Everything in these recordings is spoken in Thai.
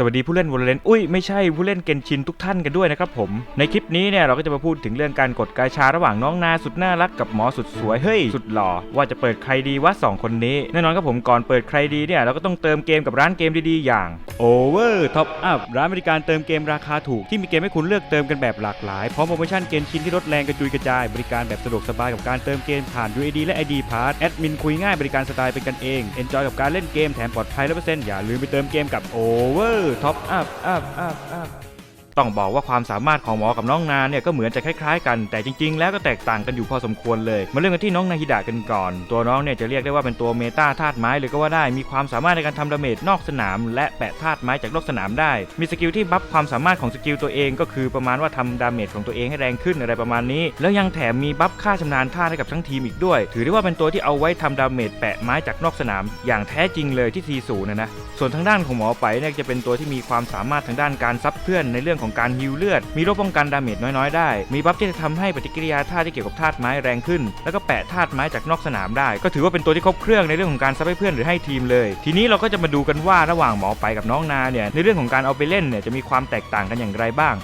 สวัสดีผู้เล่นวอลเลนอุ้ยไม่ใช่ผู้เล่นเกนชินทุกท่านกันด้วยนะครับผมในคลิปนี้เนี่ยเราก็จะมาพูดถึงเรื่องการกดกาชาระหว่างน้องนาสุดน่ารักกับหมอสุดสวยเฮ้ยสุดหล่อว่าจะเปิดใครดีวะสองคนนี้แน่นอนครับผมก่อนเปิดใครดีเนี่ยเราก็ต้องเติมเกมกับร้านเกมดีๆอย่าง Over Top Up ร้านบริการเติมเกมราคาถูกที่มีเกมให้คุณเลือกเติมกันแบบหลากหลายพร้อมโปรโมชั่นเกมชินที่ลดแรงกระจุยกระจายบริการแบบสะดวกสบายกับการเติมเกมผ่าน UID และ ID Pass แอดมินคุยง่ายบริการสไตล์เป็นกันเอง Enjoy กับการเล่นเกมแถมปลอดภัย100%อย่าลืมไปเติมเกมกับ Over Top Up Up Up Up ต้องบอกว่าความสามารถของหมอกับน้องนาเนี่ยก็เหมือนจะคล้ายๆ กันแต่จริงๆ แล้วก็แตกต่างกันอยู่พอสมควรเลยมาเริ่มกันที่น้องนาฮิดะกันก่อน ตัวน้องเนี่ยจะเรียกได้ว่าเป็นตัวเมตาธาตุไม้เลยก็ว่าได้ มีความสามารถในการทำดาเมจนอกสนาม และแปะธาตุไม้จากนอกสนามได้ มีสกิลที่บัฟความสามารถของสกิลตัวเองก็คือประมาณว่าทำดาเมจของตัวเองให้แรงขึ้นอะไรประมาณนี้ แล้วยังแถมมีบัฟค่าชำนาญธาตุให้กับทั้งทีมอีกด้วย ถือได้ว่าเป็นตัวที่เอาไว้ทำดาเมจแปะไม้จากนอกสนาม อย่างแท้จริงเลยที่ทีศูนะนะส่วนทางด้านของหมอไปเนี่ยจะเป็นตัวที่มีความสามารถทางด้านการซับเพื่อนในเรื่องของการฮิวเลือด มีโรคป้องกันดาเมจน้อยๆได้ มีบัฟที่จะทำให้ปฏิกิริยาธาตุที่เกี่ยวกับธาตุไม้แรงขึ้น แล้วก็แปะธาตุไม้จากนอกสนามได้ ก็ถือว่าเป็นตัวที่ครบเครื่องในเรื่องของการซับให้เพื่อนหรือให้ทีมเลย ทีนี้เราก็จะมาดูกันว่าระหว่างหมอไปกับน้องนาเนี่ยในเรื่องของการเอาไปเล่นเนี่ยจะมีความแตกต่างกันอย่างไรบ้าง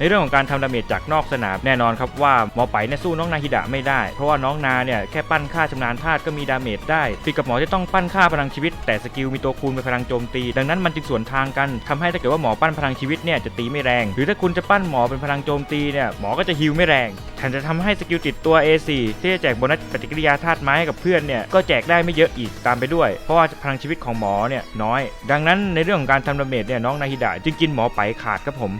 ในเรื่องของการทำดาเมจจากนอกสนามแน่นอนครับว่าหมอไปเนี่ยสู้น้องนาฮิดะไม่ได้ เพราะว่าน้องนาเนี่ยแค่ปั้นค่าชำนาญธาตุก็มีดาเมจได้ผิดกับหมอที่ต้องปั้นค่าพลังชีวิต แต่สกิลมีตัวคูณเป็นพลังโจมตี ดังนั้นมันจึงสวนทางกันทำให้ถ้าเกิดว่าหมอปั้นพลังชีวิตเนี่ยจะตีไม่แรง หรือถ้าคุณจะปั้นหมอเป็นพลังโจมตีเนี่ยหมอก็จะฮิลไม่แรงแถมจะทำให้สกิลติดตัว A4 ที่จะแจกโบนัสปฏิกิริยาธาตุไม้ให้กับเพื่อนเนี่ยก็แจกได้ไม่เยอะอีกตามไปด้วย เพราะว่าพลังชีวิตของหมอเนี่ยน้อย ดังนั้นในเรื่องของการทำดาเมจเนี่ยน้องนาฮิดะจึงกินหมอไปขาดครับผม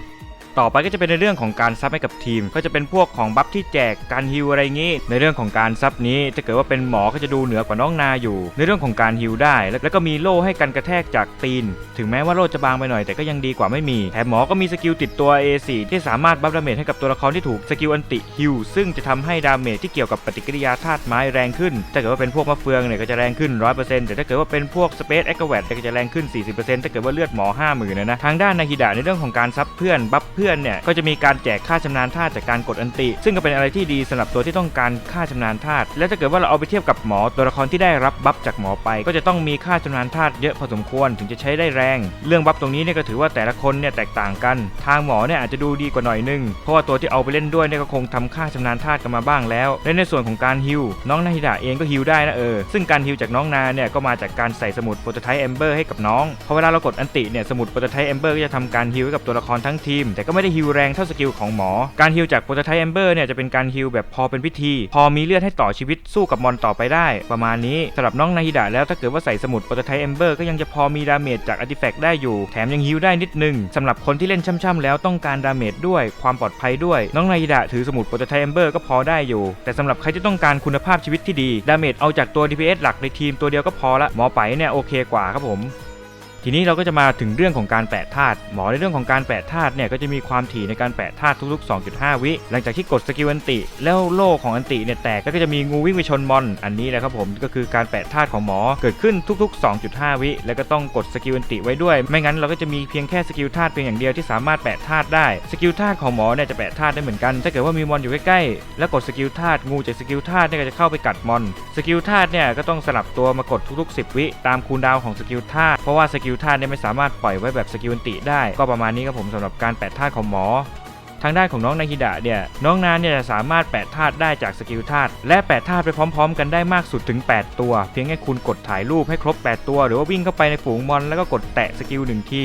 ต่อไปก็จะเป็นในเรื่องของการซับให้กับทีม ก็จะเป็นพวกของบัฟที่แจกการฮิวอะไรงี้ในเรื่องของการซับนี้ ถ้าเกิดว่าเป็นหมอก็จะดูเหนือกว่าน้องนาอยู่ ในเรื่องของการฮิวได้ แล้วก็มีโล่ให้กันกระแทกจากตีน ถึงแม้ว่าโล่จะบางไปหน่อยแต่ก็ยังดีกว่าไม่มีแถมหมอก็มีสกิลติดตัว A4 ที่สามารถบัฟดาเมจให้กับตัวละครที่ถูกสกิลอันติฮิวซึ่งจะทำให้ดาเมจที่เกี่ยวกับปฏิกิริยาธาตุไม้แรงขึ้น ถ้าเกิดว่าเป็นพวกมะเฟืองเนี่ยก็จะแรงขึ้น 100%แต่ถ้าเกิดว่าเป็นพวกสเปซเอ็กแวดก็จะแรงขึ้น 40%ถ้าเกิดว่าเลือดหมอ 50,000นะนะทางด้านนาฮิดะในเรื่องของการซับเพื่อนบัฟเพอนเนี่ยก็จะมีการแจกค่าชำนาญธาตุจากการกดอันติ ซึ่งก็เป็นอะไรที่ดีสำหรับตัวที่ต้องการค่าชำนาญธาตุและถ้าเกิดว่าเราเอาไปเทียบกับหมอตัวละครที่ได้รับบัฟจากหมอไป ก็จะต้องมีค่าชำนาญธาตุเยอะพอสมควรถึงจะใช้ได้แรง เรื่องบัฟตรงนี้เนี่ยก็ถือว่าแต่ละคนเนี่ยแตกต่างกัน ทางหมอเนี่ยอาจจะดูดีกว่าหน่อยนึงเพราะว่าตัวที่เอาไปเล่นด้วยเนี่ยก็คงทำค่าชำนาญธาตุกันมาบ้างแล้วและในส่วนของการฮิวน้องนาฮิดะเองก็ฮิวได้นะเออซึ่งการฮิวจากน้องนาเนี่ยก็มาจากการใส่สมุดโปรโตไทป์เอมเบอร์ให้กับน้องพอเวลาเรากดอันติเนี่ยสมุดโปรโตไทป์เอมเบอร์ก็จะทำการฮิวให้กับตัวละครทั้งทีมแต่ก็ไม่ได้ฮิวแรงเท่าสกิลของหมอ การฮิวจากโปรโตไทป์เอมเบอร์เนี่ยจะเป็นการฮิวแบบพอเป็นพิธี พอมีเลือดให้ต่อชีวิตสู้กับมอนต่อไปได้ ประมาณนี้สำหรับน้องนาฮิดะแล้วถ้าเกิดว่าใส่สมุดโปรโตไทป์เอมเบอร์ก็ยังจะพอมีดาเมจจากอาร์ติแฟกต์ได้อยู่ แถมยังฮิวได้นิดนึงสำหรับคนที่เล่นช่ำๆแล้วต้องการดาเมจด้วยความปลอดภัยด้วย น้องนาฮิดะถือสมุดโปรโตไทป์เอมเบอร์ก็พอได้อยู่ แต่สำหรับใครที่ต้องการคุณภาพชีวิตที่ดีดาเมจเอาจากตัว DPS หลักในทีมตัวเดียวก็พอละหมอไปเนี่ยโอเคกว่าครับผม ทีนี้เราก็จะมาถึงเรื่องของการแปะธาตุหมอในเรื่องของการแปะธาตุเนี่ยก็จะมีความถี่ในการแปะธาตุทุกๆ 2.5 วิ หลังจากที่กดสกิลอันติ แล้วโล่ของอันติเนี่ยแตกแล้วก็จะมีงูวิ่งไปชนมอน อันนี้แหละครับผมก็คือการแปะธาตุของหมอเกิดขึ้นทุก ๆ 2.5 วิ แล้วก็ต้องกดสกิลอันติไว้ด้วย ไม่งั้นเราก็จะมีเพียงแค่สกิลธาตุเพียงอย่างเดียวที่สามารถแปะธาตุได้สกิลธาตุของหมอเนี่ยจะแปะธาตุได้เหมือนกัน ถ้าเกิดว่ามีมอนอยู่ใกล้ๆแล้วกดสกิลธาตุงูจากสกิลธาตุเนี่ยก็จะเข้าไปกัดมอนสกิลธาตุเนี่ยก็ต้องสลับตัวมากดทุกๆ 10 วิตามคูลดาวของสกิลธาตุเพราะว่าสกิลิลธาตุเนี่ยไม่สามารถปล่อยไว้แบบสกิลอันติได้ ก็ประมาณนี้ครับผมสำหรับการแปดธาตุของหมอทางด้านของน้องนาฮิดะเนี่ยน้องนาเนี่ยจะสามารถแปดธาตุได้จากสกิลธาตุและแปดธาตุไปพร้อม ๆ กันได้มากสุดถึง 8 ตัว เพียงแค่คุณกดถ่ายรูปให้ครบ 8 ตัว หรือว่าวิ่งเข้าไปในฝูงมอนแล้วก็กดแตะสกิลหนึ่งที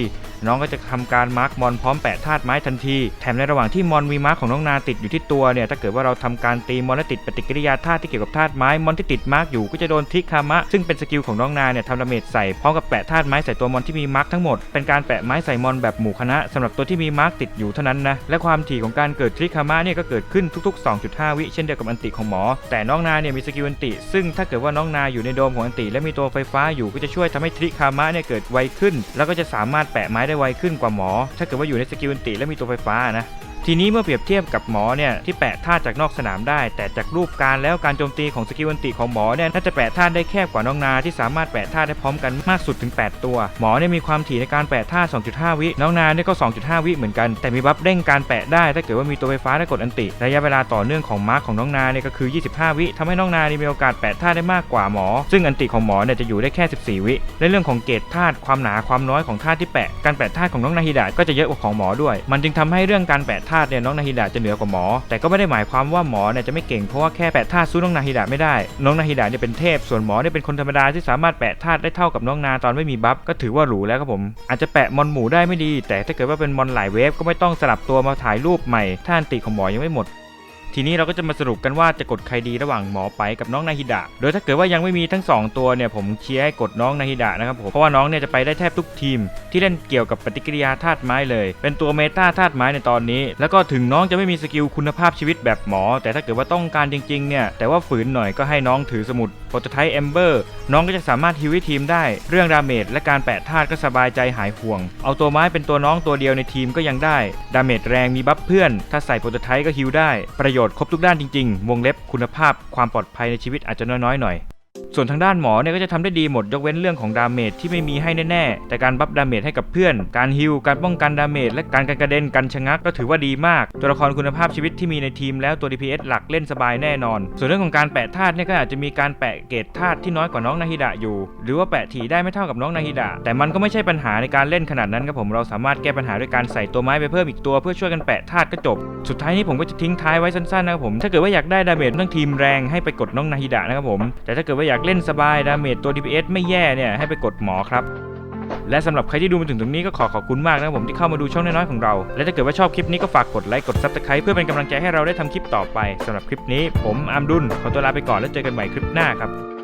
น้องก็จะทำการมาร์กมอนพร้อมแปะธาตุไม้ทันที แถมในระหว่างที่มอนมีมาร์กของน้องนาติดอยู่ที่ตัวเนี่ย ถ้าเกิดว่าเราทำการตีมอนและติดปฏิกิริยาธาตุที่เกี่ยวกับธาตุไม้มอนที่ติดมาร์กอยู่ก็จะโดนทิคามะ ซึ่งเป็นสกิลของน้องนาเนี่ยทำดาเมจใส่พร้อมกับแปะธาตุไม้ใส่ตัวมอนที่มีมาร์กทั้งหมด เป็นการแปะไม้ใส่มอนแบบหมู่คณะสำหรับตัวที่มีมาร์กติดอยู่เท่านั้นนะ และความถี่ของการเกิดทริคามะเนี่ยก็เกิดขึ้นทุก ๆ 2.5 วิเช่นเดียวกับอันติของหมอ แต่น้องนาเนี่ยมีสกิลอันติ ซึ่งถ้าเกิดว่าน้องนาอยู่ในโดมของอันติ และมีตัวไฟฟ้าอยู่ก็จะช่วยทำให้ทิคามะเนี่ยเกิดไวขึ้น แล้วก็จะสามารถแปะไม้ได้ไวขึ้นกว่าหมอ ถ้าเกิดว่าอยู่ในสกิลอันติและมีตัวไฟฟ้านะ ทีนี้เมื่อเปรียบเทียบกับหมอเนี่ยที่แปะธาจากนอกสนามได้ แต่จากรูปการแล้วการโจมตีของสกิลอันติของหมอเนี่ยน่าจะแปะธาได้แคบกว่าน้องนาที่สามารถแปะธาได้พร้อมกันมากสุดถึง 8 ตัว หมอเนี่ยมีความถี่ในการแปะธาตุ2.5 วิน้องนาเนี่ยก็ 2.5 วิเหมือนกัน แต่มีบัฟเร่งการแปะได้ ถ้าเกิดว่ามีตัวไฟฟ้าและกดอันติ ระยะเวลาต่อเนื่องของมาร์คของน้องนาเนี่ยก็คือ 25 วิทำให้น้องนานี่มีโอกาสแปะธาได้มากกว่าหมอ ซึ่งอันติของหมอเนี่ยจะอยู่ได้แค่ 14 วิในเรื่องของเกรดธาตุความหนาความน้อยของธาตุที่แปะการแปะธาตุของน้องนาฮิดะก็จะเยอะกว่าของหมอด้วย มันจึงทำให้เรื่องการแปะธาตุเนี่ยน้องนาฮิดะจะเหนือกว่าหมอ แต่ก็ไม่ได้หมายความว่าหมอเนี่ยจะไม่เก่งเพราะว่าแค่แปะธาตุสู้น้องนาฮิดะไม่ได้ น้องนาฮิดะเนี่ยเป็นเทพ ส่วนหมอเนี่ยเป็นคนธรรมดาที่สามารถแปะธาตุได้เท่ากับน้องนาตอนไม่มีบัฟก็ถือว่าหรูแล้วครับผม อาจจะแปะมอนหมูได้ไม่ดี แต่ถ้าเกิดว่าเป็นมอนหลายเวฟก็ไม่ต้องสลับตัวมาถ่ายรูปใหม่ท่าอันติของหมอยังไม่หมด ทีนี้เราก็จะมาสรุปกันว่าจะกดใครดีระหว่างหมอไปกับน้องนาฮิดะ โดยถ้าเกิดว่ายังไม่มีทั้ง 2 ตัวเนี่ยผมเชียร์ให้กดน้องนาฮิดะนะครับผมเพราะว่าน้องเนี่ยจะไปได้แทบทุกทีม ที่เล่นเกี่ยวกับปฏิกิริยาธาตุไม้เลย เป็นตัวเมตาธาตุไม้ในตอนนี้ แล้วก็ถึงน้องจะไม่มีสกิลคุณภาพชีวิตแบบหมอ แต่ถ้าเกิดว่าต้องการจริงๆเนี่ยแต่ว่าฝืนหน่อยก็ให้น้องถือสมุด โปรตไทป์เอมเบอร์น้องก็จะสามารถฮิวิทีมได้ เรื่องดาเมจและการแปะธาตุก็สบายใจหายห่วง เอาตัวไม้เป็นตัวน้องตัวเดียวในทีมก็ยังได้ ดาเมจแรงมีบัฟเพื่อน ถ้าใส่โปรตไทป์ก็ฮิวได้ ประโยชน์ครบทุกด้านจริงๆ วงเล็บคุณภาพความปลอดภัยในชีวิตอาจจะน้อยๆหน่อย ส่วนทางด้านหมอเนี่ยก็จะทำได้ดีหมดยกเว้นเรื่องของดาเมจที่ไม่มีให้แน่ๆ แต่การบัฟดาเมจให้กับเพื่อน การฮิลการป้องกันดาเมจและการกันกระเด็นกันชะงักก็ถือว่าดีมาก ตัวละครคุณภาพชีวิตที่มีในทีมแล้วตัว DPS หลักเล่นสบายแน่นอน ส่วนเรื่องของการแปะธาตุเนี่ยก็อาจจะมีการแปะเกรดธาตุที่น้อยกว่าน้องนาฮิดะอยู่ หรือว่าแปะถี่ได้ไม่เท่ากับน้องนาฮิดะแต่มันก็ไม่ใช่ปัญหาในการเล่นขนาดนั้นครับผมเราสามารถแก้ปัญหาด้วยการใส่ตัวไม้ไปเพิ่มอีกตัวเพื่อช่วยกันแปะธาตุก็จบ สุดท้ายนี้ผมก็จะทิ้งท้ายไว้สั้นๆนะครับผมถ้าเกิดว่าอยากได้ดาเมจทั้งทีมแรงให้ไปกดน้องนาฮิดะนะครับผมแต่ถ้าเกิดว่าอยากเล่นสบายดาเมจตัว DPS ไม่แย่เนี่ยให้ไปกดหมอครับ และสำหรับใครที่ดูมาถึงตรงนี้ก็ขอขอบคุณมากนะครับผมที่เข้ามาดูช่องน้อยๆของเรา และถ้าเกิดว่าชอบคลิปนี้ก็ฝากกดไลค์กด Subscribe เพื่อเป็นกำลังใจให้เราได้ทำคลิปต่อไปสำหรับคลิปนี้ ผมอาร์มดุลขอตัวลาไปก่อนแล้วเจอกันใหม่คลิปหน้าครับ